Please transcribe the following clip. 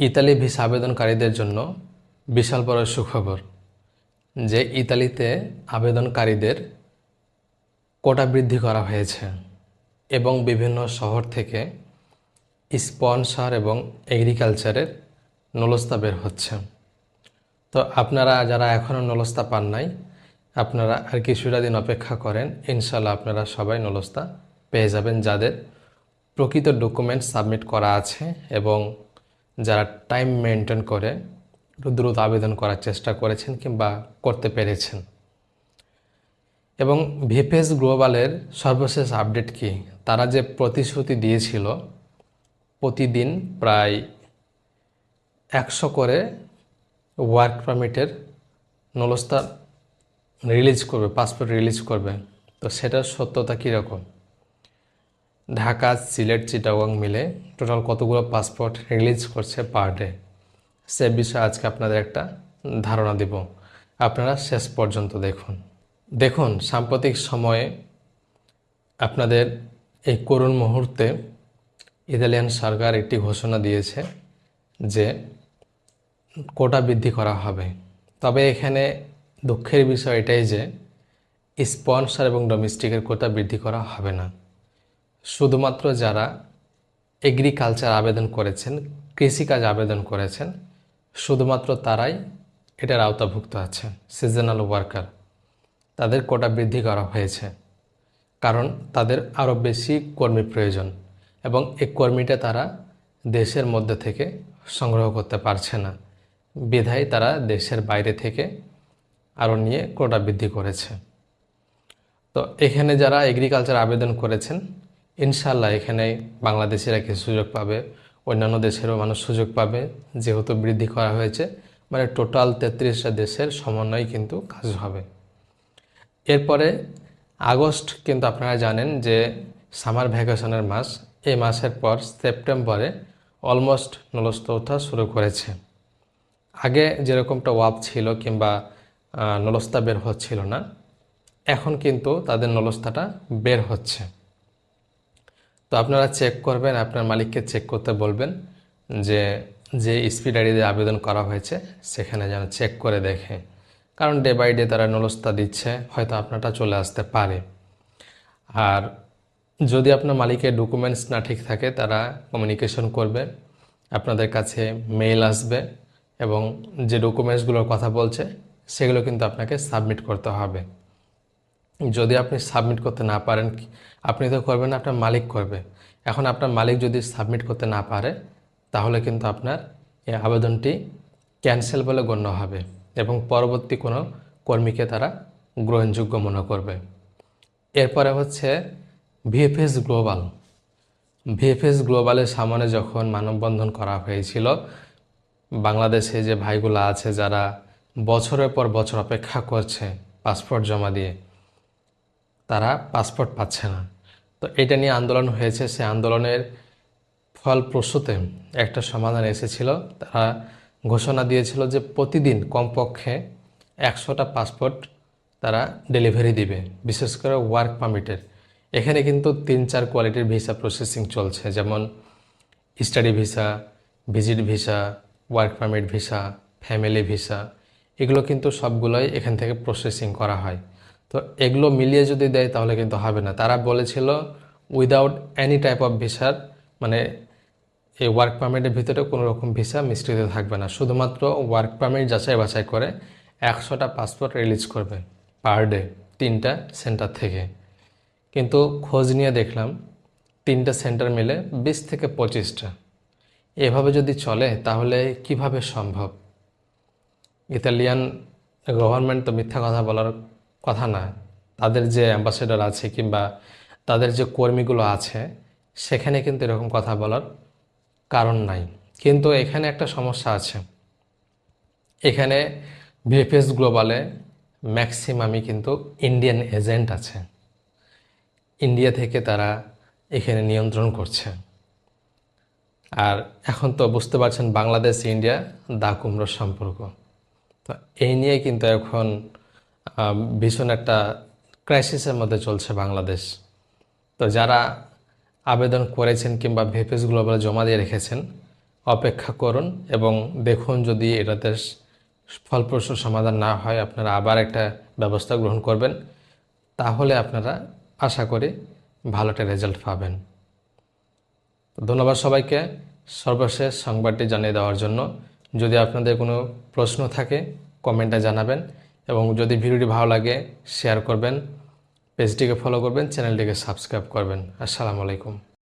Italy visa আবেদনকারীদের জন্য বিশাল বড় সুখবর যে ইতালিতে আবেদনকারীদের কোটা বৃদ্ধি করা হয়েছে এবং বিভিন্ন শহর থেকে স্পন্সর এবং এগ্রিকালচারের নলস্তা বের হচ্ছে। তো আপনারা যারা এখনও নলস্তা পান নাই, আপনারা আর কিছুটা দিন অপেক্ষা করেন ইনশাল্লাহ আপনারা সবাই নলস্তা পেয়ে যাবেন যাদের প্রকৃত ডকুমেন্ট সাবমিট করা আছে এবং যারা টাইম মেনটেন করে দ্রুত আবেদন করার চেষ্টা করেছেন কিংবা করতে পেরেছেন। এবং ভিপিএস গ্লোবালের সর্বশেষ আপডেট কি? তারা যে প্রতিশ্রুতি দিয়েছিল, প্রতিদিন প্রায় একশো করে ওয়ার্ক পারমিটের নলস্তা রিলিজ করবে পাসপোর্ট রিলিজ করবে। তো সেটার সত্যতা কীরকম? ঢাকা, সিলেট, চিটাগং মিলে টোটাল কতগুলো পাসপোর্ট রিলিজ করছে পার ডে সে বিষয়ে আজকে আপনাদের একটা ধারণা দিব। আপনারা শেষ পর্যন্ত দেখুন। দেখুন, সাম্প্রতিক সময়ে আপনাদের এই করুণ মুহূর্তে ইতালিয়ান সরকার একটি ঘোষণা দিয়েছে যে কোটা বৃদ্ধি করা হবে। তবে এখানে দুঃখের বিষয় এটাই যে স্পন্সর এবং ডোমেস্টিকের কোটা বৃদ্ধি করা হবে না। শুধুমাত্র যারা এগ্রিকালচার আবেদন করেছেন, কৃষিকাজ আবেদন করেছেন, শুধুমাত্র তারাই এটার আওতাভুক্ত আছে সিজনাল ওয়ার্কার তাদের কোটা বৃদ্ধি করা হয়েছে, কারণ তাদের আরও বেশি কর্মী প্রয়োজন এবং এই কর্মীটা তারা দেশের মধ্যে থেকে সংগ্রহ করতে পারছে না। বিধায় তারা দেশের বাইরে থেকে আরও নিয়ে কোটা বৃদ্ধি করেছে। তো এখানে যারা এগ্রিকালচার আবেদন করেছেন ইনশাল্লাহ এখানে বাংলাদেশিরা কিছু সুযোগ পাবে, অন্যান্য দেশেরও মানুষ সুযোগ পাবে, যেহেতু বৃদ্ধি করা হয়েছে মানে টোটাল তেত্রিশটা দেশের সমন্বয় কিন্তু কাজ হবে। এরপরে আগস্ট কিন্তু আপনারা জানেন যে সামার ভ্যাকেশনের মাস, এই মাসের পর সেপ্টেম্বরে অলমোস্ট নলস্ত ওঠা শুরু করেছে। আগে যেরকমটা ওয়াপ ছিল কিংবা নলস্তা বের হচ্ছিল না, এখন কিন্তু তাদের নলস্তাটা বের হচ্ছে। আপনারা চেক করবেন, আপনার মালিককে চেক করতে বলবেন যে যে স্পিড আইডিতে আবেদন করা হয়েছে, সেখানে যেন চেক করে দেখে। কারণ ডে বাই ডে তারা নলস্তা দিচ্ছে, হয়তো আপনারটা চলে আসতে পারে। আর যদি আপনার মালিকের ডকুমেন্টস না ঠিক থাকে, তারা কমিউনিকেশন করবে, আপনাদের কাছে মেইল আসবে এবং যে ডকুমেন্টসগুলোর কথা বলছে, সেগুলো কিন্তু আপনাকে সাবমিট করতে হবে। যদি আপনি সাবমিট করতে না পারেন, আপনি তো করবেন আপনার মালিক করবে। এখন আপনার মালিক যদি সাবমিট করতে না পারে, তাহলে কিন্তু আপনার এই আবেদনটি ক্যান্সেল বলে গণ্য হবে এবং পরবর্তী কোনো কর্মীকে তারা গ্রহণযোগ্য মনে করবে। এরপরে হচ্ছে ভিএফএস গ্লোবাল ভিএফএস গ্লোবালের সামনে যখন মানববন্ধন করা হয়েছিল, বাংলাদেশে যে ভাইগুলো আছে যারা বছরের পর বছর অপেক্ষা করছে পাসপোর্ট জমা দিয়ে তারা পাসপোর্ট পাচ্ছে না। তো এটা নিয়ে আন্দোলন হয়েছে। সে আন্দোলনের ফলপ্রসূতে একটা সমাধান এসেছিল। তারা ঘোষণা দিয়েছিল যে প্রতিদিন কমপক্ষে একশোটা পাসপোর্ট তারা ডেলিভারি দিবে, বিশেষ করে ওয়ার্ক পারমিটের এখানে কিন্তু তিন চার কোয়ালিটির ভিসা প্রসেসিং চলছে, যেমন study visa visit visa work permit visa family visa এগুলো কিন্তু সবগুলোই এখান থেকে প্রসেসিং করা হয়। তো এগুলো মিলিয়ে যদি দেয় তাহলে কিন্তু হবে না। তারা বলেছিল উইদাউট এনি টাইপ অফ ভিসার মানে এই ওয়ার্ক পারমিটের ভিতরে কোনো রকম ভিসা মিশ্রিত থাকবে না। শুধুমাত্র ওয়ার্ক পারমিট যাচাই বাছাই করে একশোটা পাসপোর্ট রিলিজ করবে পার ডে তিনটা সেন্টার থেকে। কিন্তু খোঁজ নিয়ে দেখলাম, তিনটা সেন্টার মিলে বিশ থেকে পঁচিশটা। এভাবে যদি চলে, তাহলে কীভাবে সম্ভব? ইতালিয়ান গভর্নমেন্ট তো মিথ্যা কথা বলার কথা না। তাদের যে অ্যাম্বাসেডর আছে কিংবা তাদের যে কর্মীগুলো আছে, সেখানে কিন্তু এরকম কথা বলার কারণ নাই। কিন্তু এখানে একটা সমস্যা আছে। এখানে ভিএফএস গ্লোবালে ম্যাক্সিমামই কিন্তু ইন্ডিয়ান এজেন্ট আছে। ইন্ডিয়া থেকে তারা এখানে নিয়ন্ত্রণ করছে। আর এখন তো বুঝতে পারছেন বাংলাদেশ ইন্ডিয়া দা কুমড়োর সম্পর্ক। তো এই নিয়ে কিন্তু এখন ভীষণ একটা ক্রাইসিসের মধ্যে চলছে বাংলাদেশ। তো যারা আবেদন করেছেন কিংবা ভেপেস গ্লোবালে জমা দিয়ে রেখেছেন, অপেক্ষা করুন এবং দেখুন যদি এটাতে ফলপ্রসূ সমাধান না হয়, আপনারা আবার একটা ব্যবস্থা গ্রহণ করবেন, তাহলে আপনারা আশা করি ভালো একটা রেজাল্ট পাবেন। ধন্যবাদ সবাইকে সর্বশেষ সংবাদটি জানিয়ে দেওয়ার জন্য। যদি আপনাদের কোনো প্রশ্ন থাকে কমেন্টে জানাবেন। এবং যদি ভিডিওটি ভালো লাগে শেয়ার করবেন পেজটিকে ফলো করবেন চ্যানেলটিকে সাবস্ক্রাইব করবেন। আসসালামু আলাইকুম।